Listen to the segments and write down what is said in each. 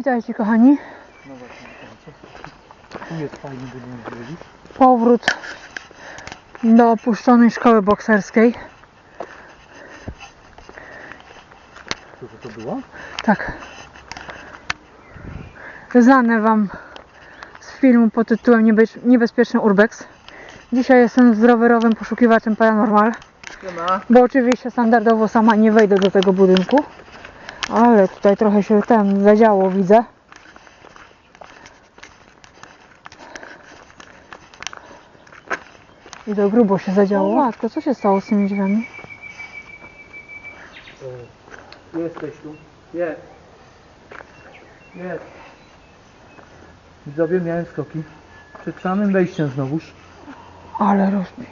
Witajcie kochani. No właśnie, witajcie. Tu jest fajny budynek, widzisz? Powrót do opuszczonej szkoły bokserskiej. Co to, było? Tak. Znane Wam z filmu pod tytułem Niebez- Niebezpieczny Urbex. Dzisiaj jestem z rowerowym poszukiwaczem Paranormal, bo oczywiście standardowo sama nie wejdę do tego budynku. Ale tutaj trochę się tam zadziało, widzę. I to grubo się zadziało. Matko, co się stało z tymi drzwiami? Jesteś tu. Jest. Jest. Widzowie, miałem skoki. Przed samym wejściem znowuż. Ale rozbi.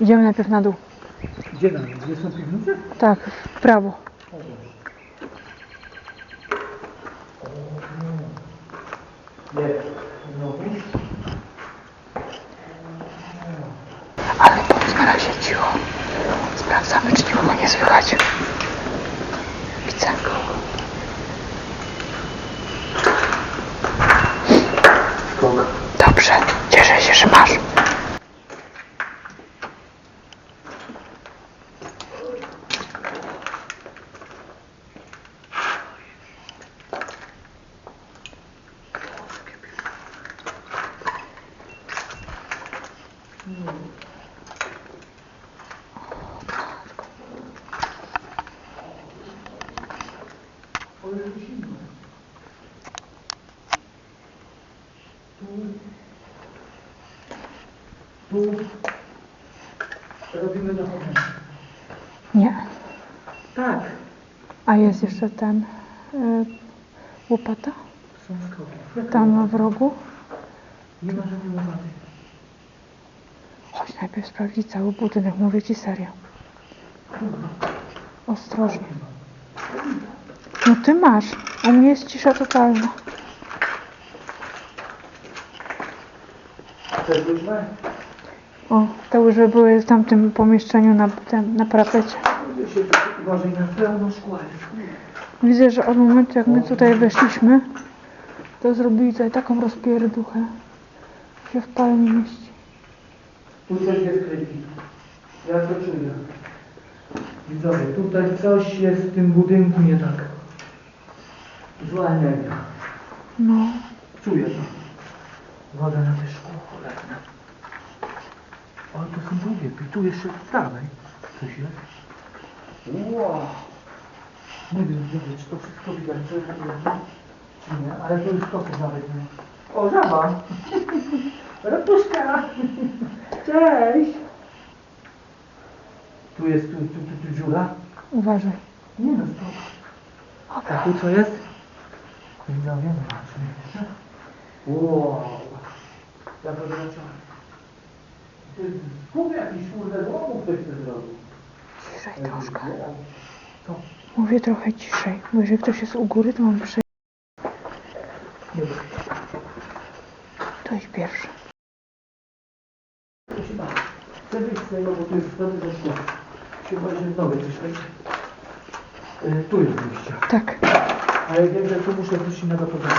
Idziemy najpierw na dół. Gdzie nam? Gdzie są piwnice? Tak, w prawo. Jest. Znowuż. Ale razie cicho. Sprawdzamy, czy nikogo nie słychać. Widzę. Skok. Dobrze, cieszę się, że masz. Tu. Robimy dochodzenie. Nie. Tak. A jest jeszcze ten y, łopata? Są skoki. Tam w rogu. Nie ma żadnej łopaty. Chodź najpierw sprawdzić cały budynek, mówię ci serio. Ostrożnie. No ty masz, u mnie jest cisza totalna. O, te łyżwy były w tamtym pomieszczeniu na, tym, na parapecie. Na pełno szkła. Widzę, że od momentu jak my tutaj weszliśmy, to zrobili tutaj taką rozpierduchę, że się w pale nie mieści. Tu coś jest kryki. Ja to czuję. Widzowie, tutaj coś jest w tym budynku nie tak. Zła energia. No, Czuję to. Woda na te szkło cholerne. Ale to są długie. I tu jeszcze dalej. Coś jest. Wow. Nie wiem, nie wiem, czy to wszystko widać, co jest widać, czy nie, ale to już to nawet nie. O, żaba! Ratuszka! Cześć! Tu jest, tu, tu, tu, tu dziura? uważaj. Nie no, stop. A tu co jest? Widzowie, zobaczmy. Wow. Ja to zobaczyłem. Kup jakiś kurde złomu ktoś chce zrobić. Ciszej troszkę. Mówię trochę ciszej, bo jeżeli ktoś jest u góry, to mam wiem. To idź pierwszy. Chcę wyjść z tego, bo tu jest wtedy zeszło. Się coś wejść. Y, tu jest wyjście. Tak. Ale wiem, że tu muszę coś innego podać.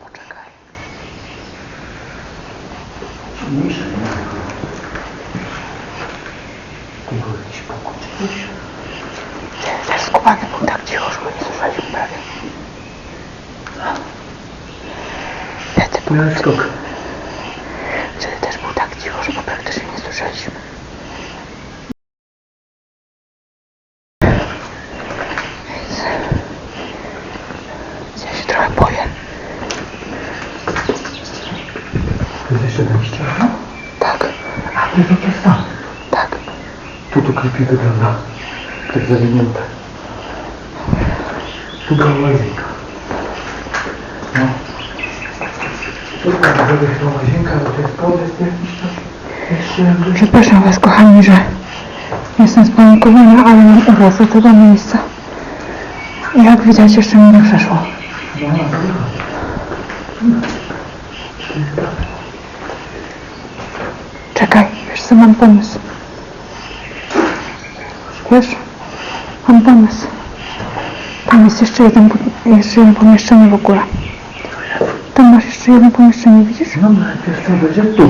Poczekaj. Mniejsze, nie? Tu był jakiś pokój czy coś? Też skubany był tak cicho, że go nie słyszeliśmy prawie. Wtedy, był, Miałem skok. wtedy też był tak cicho, że go praktycznie nie słyszeliśmy. Więc, ja się trochę boję. Tu jest jeszcze wejście. Tak, A tu to jest tam. tak. Tu to creepy wygląda. Tak zawinięte. Tu była łazienka. No. Tu chyba łazienka, ale to jest podest jakiś jakby... Przepraszam Was, kochani, że Jestem spanikowana, ale mam uraz do tego miejsca. Jak widać, jeszcze mi nie przeszło. To. Czekaj, wiesz co, mam pomysł. Wiesz, mam pomysł. Tam jest jeszcze, jeden, jeszcze jedno pomieszczenie w ogóle. Tam masz jeszcze jedno pomieszczenie, widzisz? No, najpierw co będzie tu.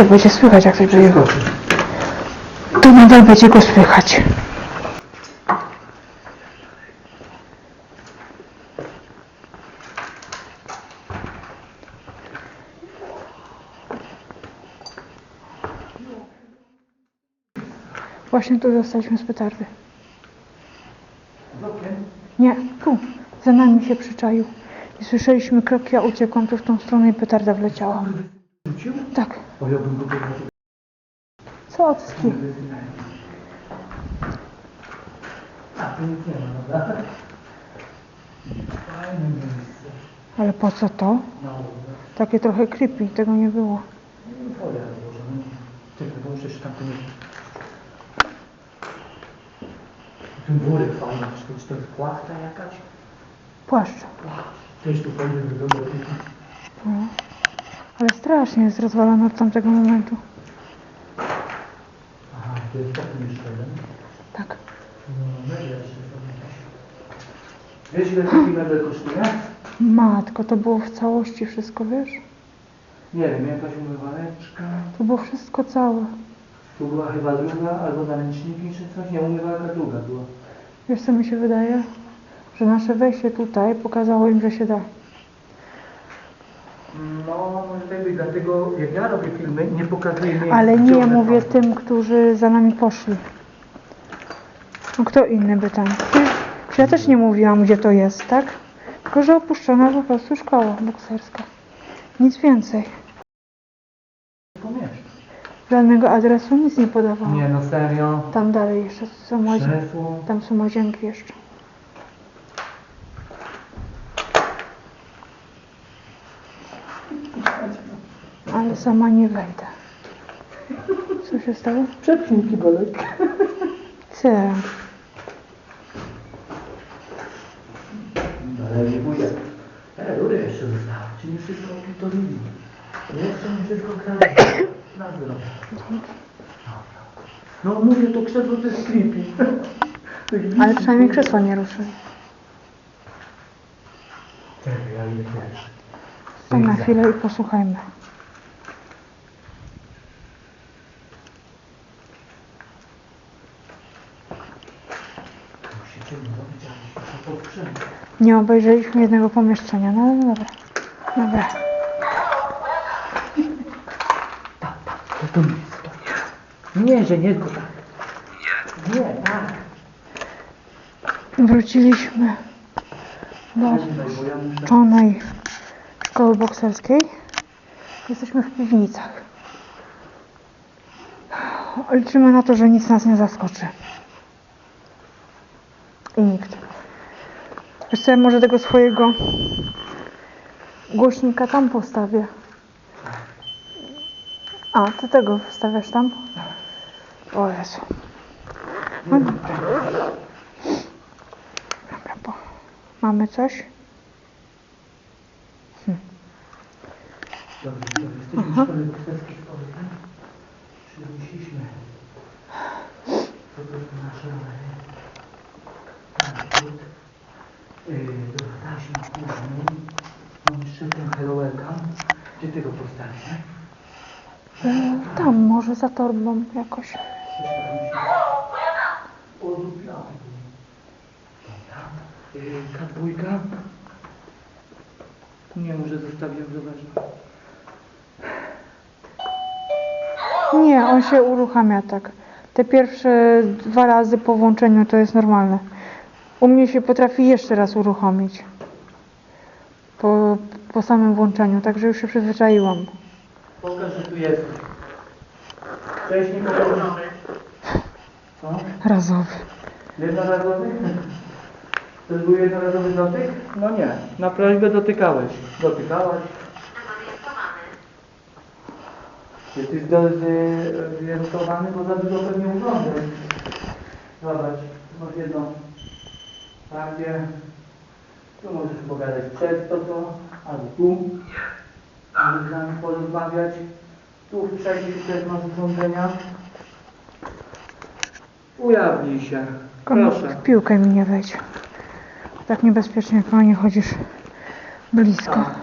Co, będzie słychać jak coś będzie. Tu nadal będzie go słychać. Właśnie tu dostaliśmy z petardy. Nie, tu. Za nami się przyczaił. I słyszeliśmy kroki, ja uciekłam tu w tą stronę i petarda wleciała. Rzucił? O, ja bym go wybrał. Co ty skip? A, tu nic nie ma, dobra? Fajne miejsce. Ale po co to? No, Takie trochę creepy, tego nie było. bo muszę jeszcze tam. Ten worek fajny, czy to, jest płachta jakaś? Płaszcz. Też tu fajnie wygląda. tylko- No. Ale strasznie jest rozwalona od tamtego momentu. Aha, to jest taki mieszkanie. Tak. No, meble jeszcze są jakieś. Wiesz ile taki mebel kosztuje? Matko, to było w całości wszystko, wiesz? Nie wiem, jakaś umywaleczka. To było wszystko całe. Tu była chyba druga, albo na ręczniki czy coś. Nie, umywalka druga była. Wiesz co mi się wydaje? Że nasze wejście tutaj pokazało im, że się da. No, może tak być, dlatego jak ja robię filmy, nie pokazuję miejsc. Ale gdzie nie one mówię są. tym, którzy za nami poszli. No kto inny by tam? Przecież ja też nie mówiłam, gdzie to jest, tak? Tylko, że opuszczona po prostu szkoła bokserska. Nic więcej. Pomieszczę. Żadnego adresu nic nie podawałam. Nie, no serio. Tam dalej jeszcze są łazienki. Krzesło. Tam są łazienki jeszcze. Ale sama nie wejdę. Co się stało? Przepchnij kibelek. Co? Ale nie pójdę. E, rury jeszcze zostały. Czy nie wszystko opitolili? Jeszcze nie wszystko krali. Na zdrowie. No mówię, to krzesło to jest creepy. Tak. Ale przynajmniej krzesła nie ruszyli. Czekaj, ja pierwszy. Stań na chwilę i posłuchajmy. Musicie mi robić, ale się to podprzęt. Nie obejrzeliśmy jednego pomieszczenia, no ale dobra. Dobra. To to miejsce. Nie, że nie, tylko tak. Nie, tak. Wróciliśmy do opuszczonej szkoły bokserskiej. Jesteśmy w piwnicach. Liczymy na to, że nic nas nie zaskoczy. I nikt. Wiesz co, ja może tego swojego głośnika tam postawię. A, ty tego wstawiasz tam? O Jezu. No dobra. Dobra, bo mamy coś? Dobrze, dobrze. Jesteśmy w szkole bokserskiej z powrotem. Przynieśliśmy po prostu Gdzie ty go postawisz? E, tam, może za torbą jakoś. Yy, K2. Nie, może zostawiłem, zobacz. Nie, on się uruchamia tak. Te pierwsze dwa razy po włączeniu to jest normalne. U mnie się potrafi jeszcze raz uruchomić. Po, samym włączeniu, także już się przyzwyczaiłam. Pokaż, że tu jesteś. Wcześniej pokazałem. Co? Razowy. Jednorazowy? To był jednorazowy dotyk? No nie. Na prośbę dotykałeś. Dotykałaś? Jesteś zorientowany, bo za dużo pewnie urządzeń. Zobacz, masz jedno takie. Tu możesz pogadać przez to, to, albo tu. Możesz z nami porozmawiać. Tu w przejściu też masz urządzenia. Ujawnij się. Proszę. w piłkę mi nie wejdź. Tak niebezpiecznie, jak nie chodzisz blisko. A.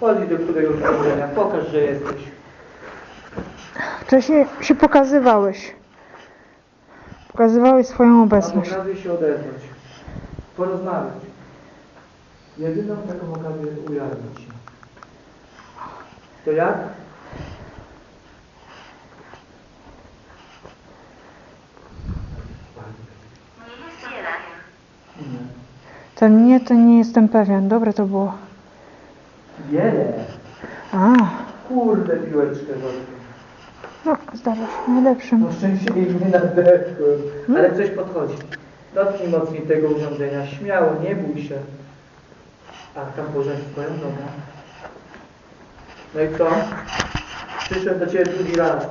Chodź do któregoś urządzenia. Pokaż, że jesteś. Wcześniej się pokazywałeś. Pokazywałeś swoją obecność. okazję się odezwać. Porozmawiać. Jedyną taką okazję ujawnić się. To jak? To nie, to nie jestem pewien. Dobre to było. Wiele. A, Kurde piłeczkę zrobię. no zdarza się. Najlepszym. No szczęśliwie nie nadechłem. Ale coś podchodzi. Dotknij mocniej tego urządzenia. Śmiało, nie bój się. A tam pożegnaj swoją nogę. No i co? Przyszedłem do Ciebie drugi raz.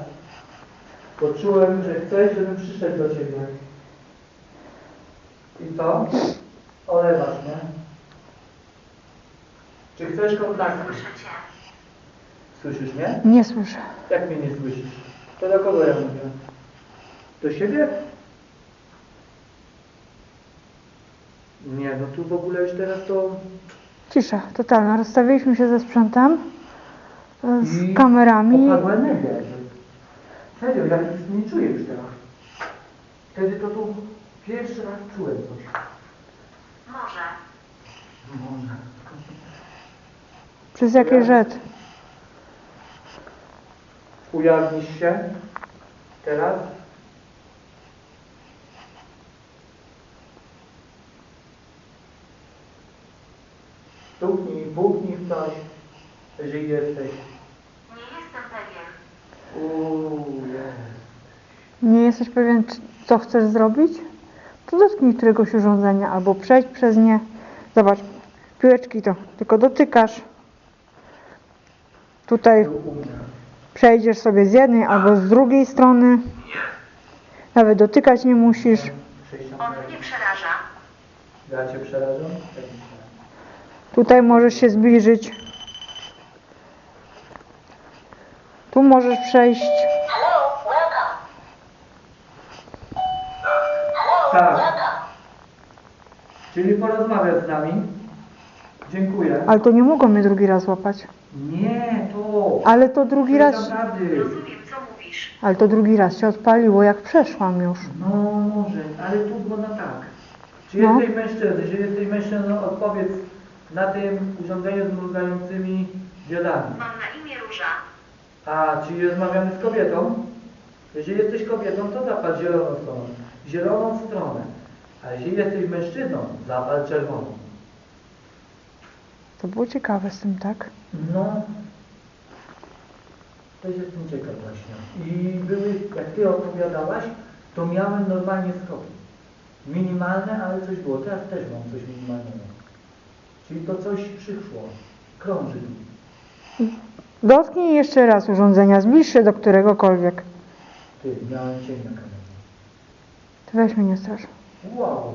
Poczułem, że chcesz, żebym przyszedł do Ciebie. I co? Olewasz mnie. Czy chcesz kontaktu? Słyszysz mnie? Nie słyszę. Jak mnie nie słyszysz? To do kogo ja mówię? Do siebie? Nie, no tu w ogóle już teraz to... Cisza, totalna. Rozstawiliśmy się ze sprzętem, e, z I kamerami. Opadła energia. Serio, ja nic nie czuję już teraz. Wtedy to tu pierwszy raz czułem coś. Może. Może. Przez jakie rzecz? Ujawnisz się teraz? Stuknij, buknij w coś, jeżeli jesteś. Nie jestem pewien. Uuu. Nie jesteś pewien, co chcesz zrobić? To dotknij któregoś urządzenia albo przejdź przez nie. Zobacz, piłeczki to tylko dotykasz. Tutaj przejdziesz sobie z jednej albo z drugiej strony. Nawet dotykać nie musisz. On mnie przeraża. Ja cię przerażam? Tutaj możesz się zbliżyć. Tu możesz przejść. Hello, welcome. Tak. Czyli porozmawiasz z nami? Dziękuję. Ale to nie mogą mnie drugi raz łapać. Nie, to. Ale to drugi raz. Rozumiem, co mówisz. Ale to drugi raz się odpaliło, jak przeszłam już. No może, ale tu wygląda tak. Czy No. jesteś mężczyzną? Jeżeli jesteś mężczyzną, odpowiedz na tym urządzeniu z mrugającymi diodami. Mam na imię Róża. A, czyli rozmawiamy z kobietą? Jeżeli jesteś kobietą, to zapal zieloną stronę. Zieloną stronę. A jeżeli jesteś mężczyzną, zapal czerwoną. To było ciekawe z tym, tak? No, też jestem ciekaw właśnie. I były, jak Ty opowiadałaś, to miałem normalnie skoki. Minimalne, ale coś było. Teraz też mam coś minimalnego. Czyli to coś przyszło. Krąży tu. Dotknij jeszcze raz urządzenia, zbliż się do któregokolwiek. Ty, miałem cień na kamerze. To weź mnie nie strasz. Wow!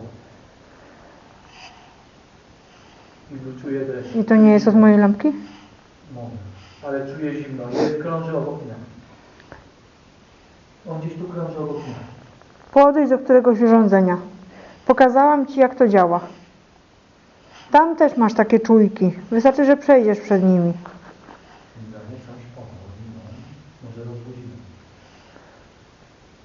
I wyczuję dreszcz. I to nie jest od mojej lampki? Może, ale czuję zimno. Jest krąży obok mnie. On gdzieś tu krąży obok mnie. Podejdź do któregoś urządzenia. Pokazałam Ci, jak to działa. Tam też masz takie czujki. Wystarczy, że przejdziesz przed nimi.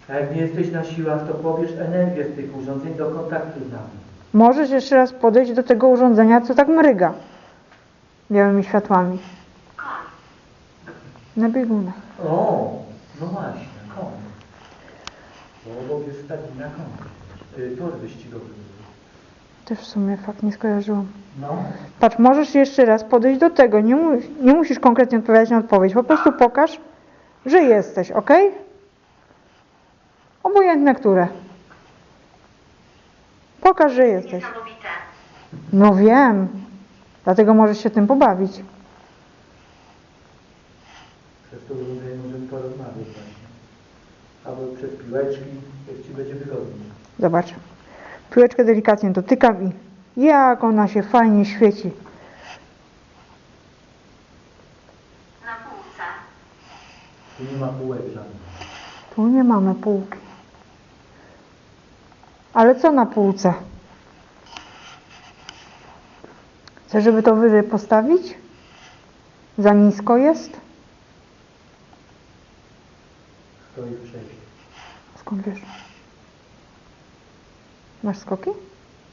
A jak nie jesteś na siłach, to pobierz energię z tych urządzeń do kontaktu z nami. Możesz jeszcze raz podejść do tego urządzenia, co tak mryga białymi światłami. Na biegunach. O, no właśnie, koń. Bo obok jest taki na koń. Y, tor wyścigowy. Też w sumie fakt nie skojarzyłam. No. Patrz, możesz jeszcze raz podejść do tego. Nie, mu nie musisz konkretnie odpowiadać na odpowiedź. Po prostu pokaż, że jesteś, ok? Obojętne które. Pokaż, że jesteś. No wiem. Dlatego możesz się tym pobawić. Przez to urządzenie możemy porozmawiać właśnie. Albo przez piłeczki, jak Ci będzie wygodnie. Zobaczę. Piłeczkę delikatnie dotykam i jak ona się fajnie świeci. Na półce. Tu nie ma półek żadnych. Tu nie mamy półki. Ale co na półce? Chcesz, żeby to wyżej postawić? Za nisko jest? Stoi w przejściu. Skąd wiesz? Masz skoki?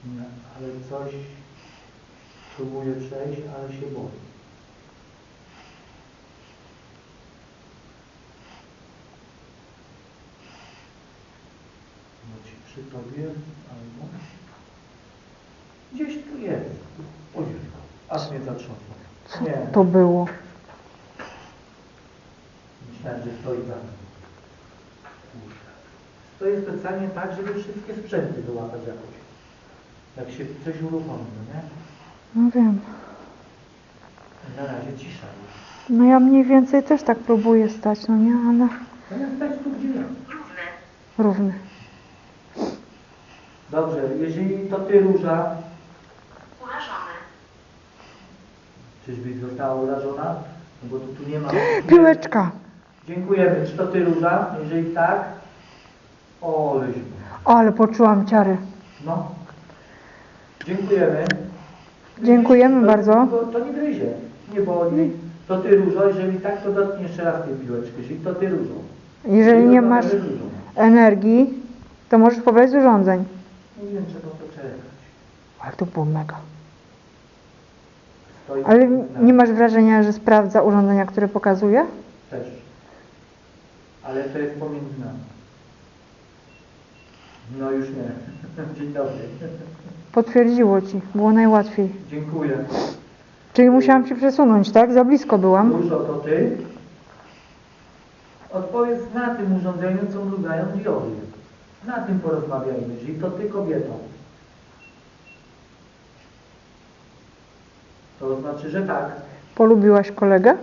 Nie, ale coś próbuje przejść, ale się boi. No ci przy tobie, albo gdzieś tu jest. Ojej, aż mnie zatrząsło. Co Nie, to było? myślałem, że stoi za mną. Kurde. Stoję specjalnie tak, żeby wszystkie sprzęty wyłapać jakoś. Jak się coś uruchomi, no nie? No wiem. Na razie cisza już. No ja mniej więcej też tak próbuję stać, no nie, ale Zamiast stać tu, gdzie ja. Równy. równy. Dobrze, jeżeli to ty róża, Urażony. czyżbyś została urażona? No bo tu, tu nie ma... Piłeczka! Dziękujemy. Czy to ty róża? Jeżeli tak. Ale poczułam ciary. No. Dziękujemy. Dziękujemy to, bardzo. To, to nie gryzie, nie boli. To ty różo, jeżeli tak, to dotknij jeszcze raz tej piłeczki. Jeżeli to ty różo. Jeżeli nie masz różą. energii, to możesz pobrać z urządzeń. Nie wiem, trzeba poczekać. Ale to było mega. Stoi Ale nie masz wrażenia, że sprawdza urządzenia, które pokazuje? Też. Ale to jest pomiędzy nami. No już nie. Dzień dobry. Potwierdziło ci, było najłatwiej. Dziękuję. Czyli musiałam się przesunąć, tak? Za blisko byłam. Dużo to ty. Odpowiedz na tym urządzeniu, co mrugają diody. Na tym porozmawiajmy, czyli to ty kobieto. To znaczy, że tak. Polubiłaś kolegę?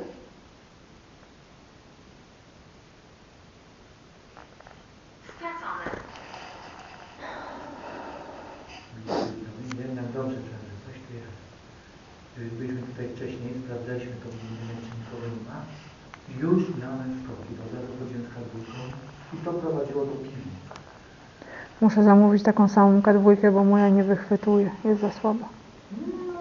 Stracony. Jednak dobrze, że coś tu jest. Gdyby byliśmy tutaj wcześniej, sprawdzaliśmy to w budynek, czy nikogo nie ma. Już miałem skoki, bo zaraz chodziłem z kadłubką i to prowadziło do piwnicy. Muszę zamówić taką samą kadwójkę, bo moja nie wychwytuje. Jest za słaba. No,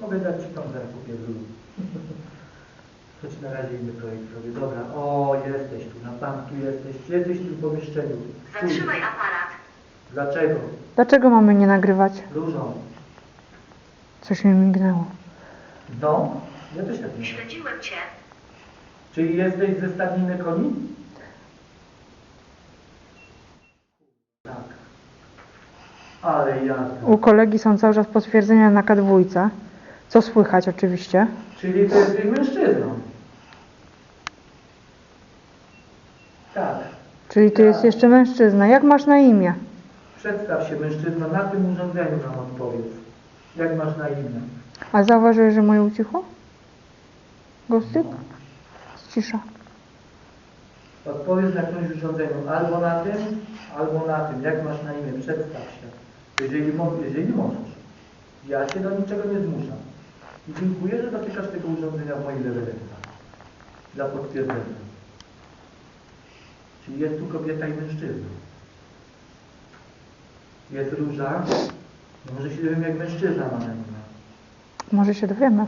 mogę dać Ci tą zaraz kupię drugą. To Ci na razie inny projekt robię. Dobra, o jesteś tu, na Pan tu jesteś, jesteś tu w pomieszczeniu. Stój. Zatrzymaj aparat. Dlaczego? Dlaczego mamy nie nagrywać? Różą. Coś mi mignęło. No, ja też tak myślę. Śledziłem cię. Czyli jesteś ze stadniny koni? Tak. Ale. U kolegi są cały czas potwierdzenia na kadwójce. Co słychać oczywiście. Czyli to jesteś mężczyzną. Tak. Czyli ty jest jeszcze mężczyzna. Jak masz na imię? Przedstaw się mężczyzna na tym urządzeniu nam odpowiedz. Jak masz na imię? A zauważyłeś, że moje ucichło? Gostyk? Cisza. Odpowiedz na jakimś urządzeniu. Albo na tym, albo na tym. Jak masz na imię? Przedstaw się. Jeżeli, jeżeli możesz. Ja cię do niczego nie zmuszam. I dziękuję, że dotykasz tego urządzenia w mojej lewej ręce. Dla potwierdzenia. Czyli jest tu kobieta i mężczyzna. Jest róża. Może się dowiem, jak mężczyzna ma na imię. Może się dowiemy.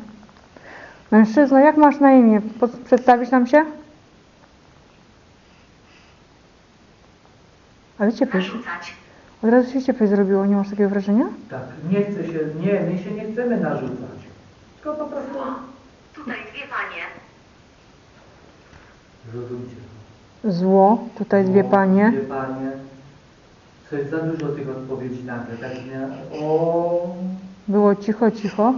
Mężczyzno, jak masz na imię? Przedstawisz nam się? Ale cieplej. Narzucać. Od razu się cieplej zrobiło, nie masz takiego wrażenia? Tak, nie chce się, nie, my się nie chcemy narzucać. Tylko po prostu Zło. Tutaj dwie panie. zrozumcie. Zło, tutaj dwie panie. Dwie panie. Coś za dużo tych odpowiedzi nagle. Tak nie, o, Było cicho, cicho.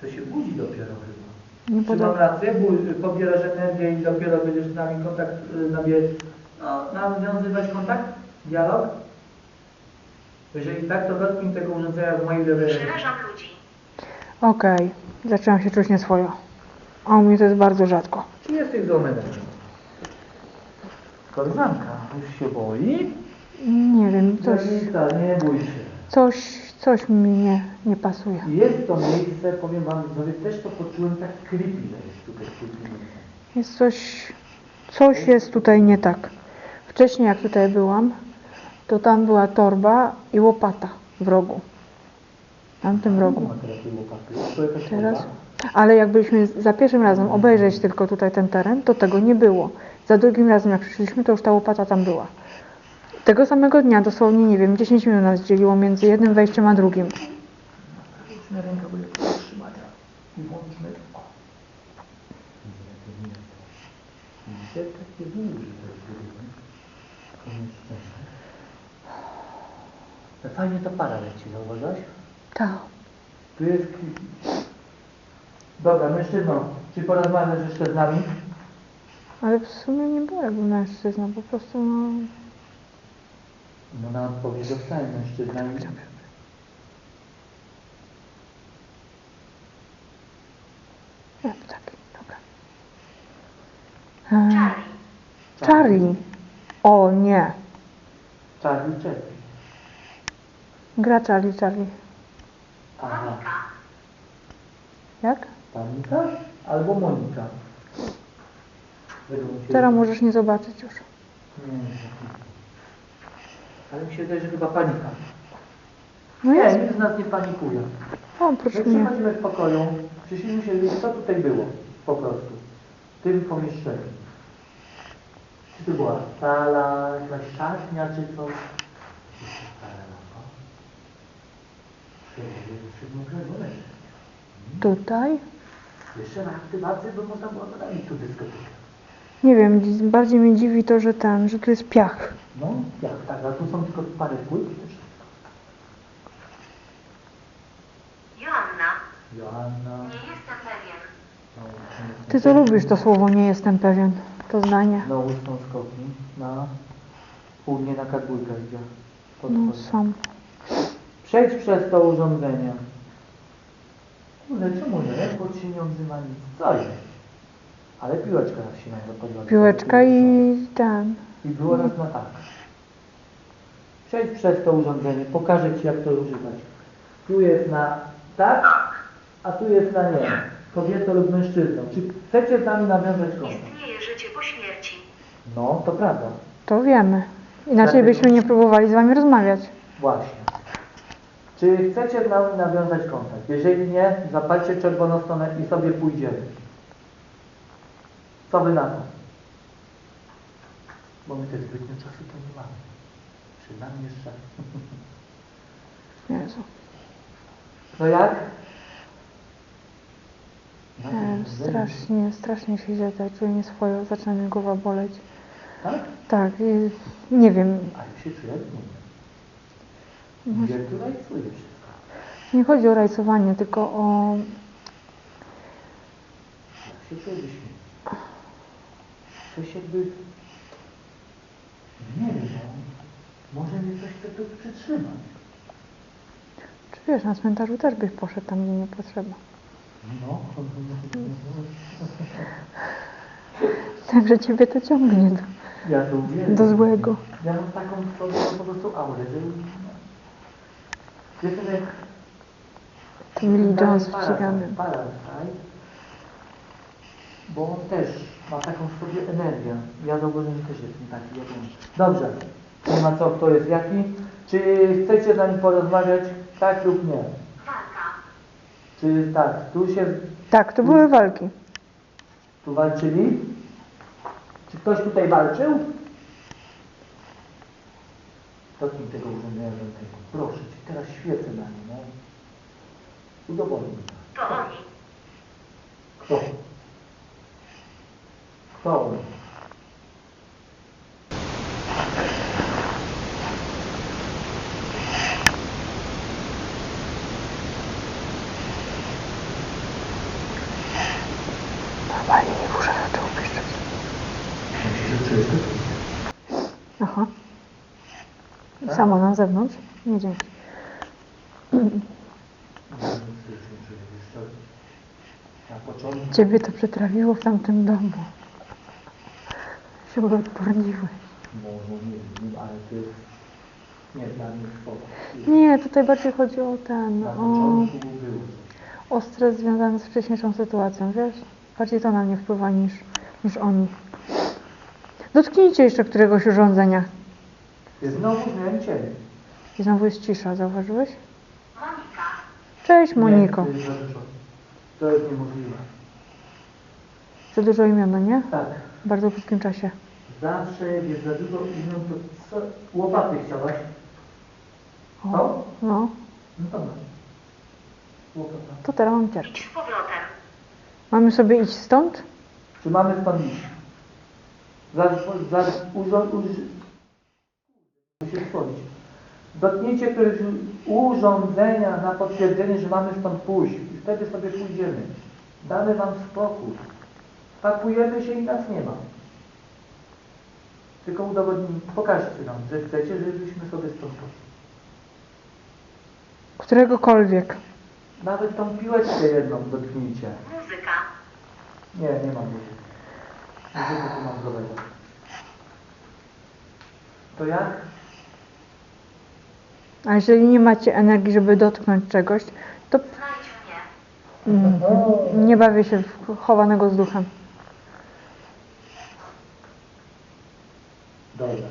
to się budzi dopiero chyba. Nie Czy mam podoba. rację? Bu- Pobierasz energię i dopiero będziesz z nami kontakt, y, nawie, no, nawiązywać kontakt? Dialog? Jeżeli tak, to dotknij tego urządzenia w mojej lewej ręce. Przerażam ludzi. Okej, zaczęłam się czuć nieswojo. A u mnie to jest bardzo rzadko. Czy jesteś energią? Koleżanka już się boi Nie wiem, coś, Danica, nie bój się. coś, coś mi nie, nie pasuje. Jest to miejsce, powiem wam, widzowie, też to poczułem tak creepy, że jest tutaj w tym miejscu. Jest coś, coś jest tutaj nie tak. Wcześniej jak tutaj byłam, to tam była torba i łopata w rogu. W tamtym rogu. Teraz? Ale jak byliśmy za pierwszym razem obejrzeć tylko tutaj ten teren, to tego nie było. Za drugim razem jak przyszliśmy, to już ta łopata tam była. Tego samego dnia, dosłownie, nie wiem, 10 minut nas dzieliło między jednym wejściem a drugim. Takie duże to jest Fajnie to para leci, zauważyłeś? Tak. Tu jest. Dobra, mężczyzno, czy porozmawiasz jeszcze z nami? Ale w sumie nie było jakby mężczyzna, po prostu no... No na odpowiedź dostałem mężczyzna i... Nie, taki, dobra. E, Charlie. Charlie. O nie. Charlie Chaplin. Gra Charlie, Charlie. Aha. Monika. Jak? Panika? Albo Monika. Teraz możesz nie zobaczyć już. Nie. Ale mi się wydaje, że chyba panika. No Nie, nikt z nas nie panikuje. Oprócz My mnie. przychodzimy w pokoju, przyszliśmy się co tutaj było, po prostu, w tym pomieszczeniu. Czy to była sala, jakaś szatnia, czy coś? Tutaj? Jeszcze na aktywację, bo można było dodać tu dyskotekę. Nie wiem, dzi- bardziej mnie dziwi to, że ten, że tu jest piach. No, jak tak, a tu są tylko parę płyt też. Joanna. Joanna. Nie jestem pewien. no, Ty to lubisz to słowo, nie jestem pewien. To zdanie. Znowu są skoki na południe na kadłubkę idzie. No są. Przejdź przez to urządzenie. Kurde, czemu nie? Bo ci nie odzywa nic. Co jest? Ale piłeczka raz się nam zapaliła. Piłeczka i ten. I było raz na tak. Przejdź przez to urządzenie, pokażę Ci jak to używać. Tu jest na tak, a tu jest na nie. Kobietą lub mężczyzną. Czy chcecie z nami nawiązać kontakt? Istnieje życie po śmierci. No, to prawda. To wiemy. Inaczej Dlatego- byśmy nie próbowali z wami rozmawiać. Właśnie. Czy chcecie z nami nawiązać kontakt? Jeżeli nie, zapalcie czerwoną stronę i sobie pójdziemy. Co wy na to? Bo my też zbytnio czasu to nie mamy. Przed nami jeszcze. Jezu. No jak? Tym strasznie, strasznie się źle tutaj czuję nieswojo. Zaczyna mnie głowa boleć. Tak? Tak, i nie wiem. A ja się czuję nie. Gdzie tu rajcuje wszystko? Nie chodzi o rajcowanie, tylko o... Jak się wyśmieć? Coś jakby... Nie wiem, no. Może mnie coś tu przytrzymać. Czy wiesz, na cmentarzu też byś poszedł tam, gdzie nie potrzeba. No. Także ciebie to ciągnie do, Ja to do złego. Ja mam taką po prostu aurę, że... Jestem jak... Tommy Lee Jones wścigany. Parasite, Bo on też ma taką w sobie energię. Ja zauważyłem, że też jestem taki jak on. Dobrze. Nie ma co, kto jest jaki. Czy chcecie z nami porozmawiać? Tak lub nie? Walka. Czy tak? Tu się... Tak, to były walki. Tu walczyli? Czy ktoś tutaj walczył? Dotknij tego urządzenia żadnego. Proszę Cię, teraz świecę na nie, no. Udowodnij. To oni. Kto? Kto on? Normalnie nie zaczął piszczeć. Aha. Tak? Samo na zewnątrz? Nie dzięki. Ciebie to przetrawiło w tamtym domu. Się odporniłeś. może nie ale jest Nie, dla mnie spoko. Nie, tutaj bardziej chodzi o ten, o, o stres związany z wcześniejszą sytuacją, wiesz? Bardziej to na mnie wpływa niż, niż oni. Dotknijcie jeszcze któregoś urządzenia. Znowu zmieniam cień. I znowu jest cisza, zauważyłeś? Monika. Cześć Moniko. Nie, to jest za dużo. To jest niemożliwe. Za dużo imion, no nie? Tak. W bardzo krótkim czasie. Zawsze jest za dużo imion, to co? Łopaty chciałaś? O, O? no, No. Łopata. to teraz mam ciarki. Idź z powrotem. Mamy sobie iść stąd? Czy mamy stąd iść? Zaraz, zaraz urząd... Uż... Muszę wchodzić. Dotknijcie któregoś urządzenia na potwierdzenie, że mamy stąd pójść. I wtedy sobie pójdziemy. Damy wam spokój. Pakujemy się i nas nie ma. Tylko udowodnij, pokażcie nam, że chcecie, żebyśmy sobie stąd poszli. Któregokolwiek. Nawet tą piłeczkę jedną dotknijcie. Muzyka. Nie, nie mam muzyki. Muzykę tu mam złego. To jak? A jeżeli nie macie energii, żeby dotknąć czegoś, to mm, nie bawię się w chowanego z duchem. Dobra.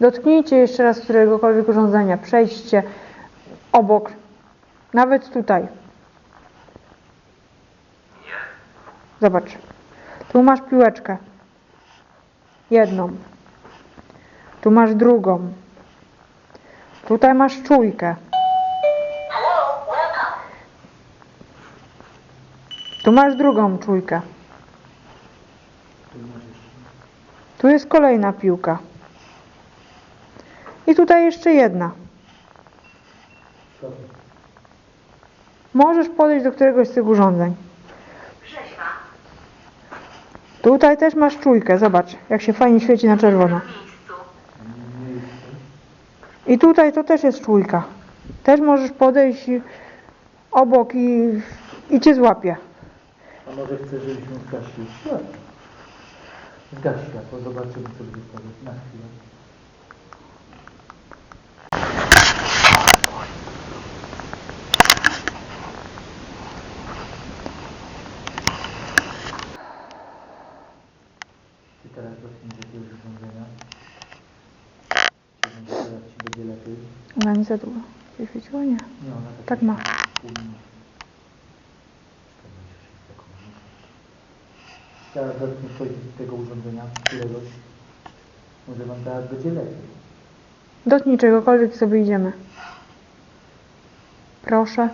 Dotknijcie jeszcze raz któregokolwiek urządzenia. Przejdźcie obok. Nawet tutaj. Zobacz. Tu masz piłeczkę. Jedną. Tu masz drugą. Tutaj masz czujkę. Tu masz drugą czujkę. Tu jest kolejna piłka. I tutaj jeszcze jedna. Możesz podejść do któregoś z tych urządzeń. Tutaj też masz czujkę, zobacz, jak się fajnie świeci na czerwono. W miejscu. Miejsce. I tutaj to też jest czujka. Też możesz podejść obok i, i cię złapie. A może chcesz, żebyśmy zgasili światło? Zgaś światło, zobaczymy co będzie. Na chwilę. Ty teraz dotknij jakiegoś urządzenia. Czy może teraz Ci będzie lepiej? Ona nie za długo. Się świeciło? Nie. Ona Tak ma. Pół minuty. 46 sekund. Teraz dotknij coś z tego urządzenia, któregoś. Może Wam teraz będzie lepiej. Dotknij czegokolwiek sobie idziemy. Proszę.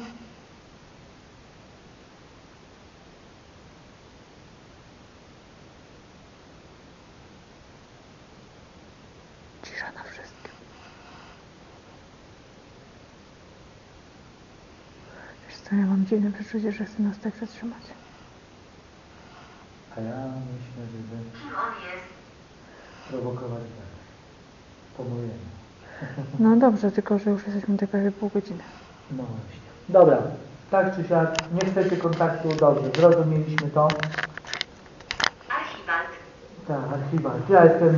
Cisza na wszystkim. Wiesz co, ja mam dziwne przeczucie, że chcę nas tak zatrzymać. A ja myślę, żeby Kim on jest? prowokować dalej. Po mojemu. No dobrze, tylko że już jesteśmy tutaj prawie pół godziny. No właśnie. Dobra. Tak czy siak, nie chcecie kontaktu, dobrze. Zrozumieliśmy to. Archiwald. Tak, archiwal. Ja jestem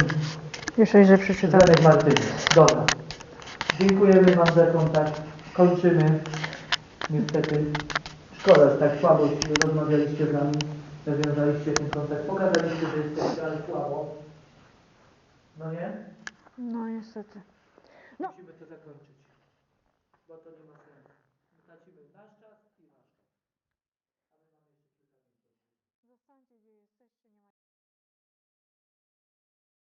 Jeszcze źle przeczytałem. Zenek Martyny. Dobra. Dziękujemy Wam za kontakt. Kończymy. Niestety. Szkoda, że tak słabo rozmawialiście z nami. Nawiązaliście ten kontakt. Pokazaliście, że jesteście, ale słabo. No nie? No niestety. No. Musimy to zakończyć. Bo to nie ma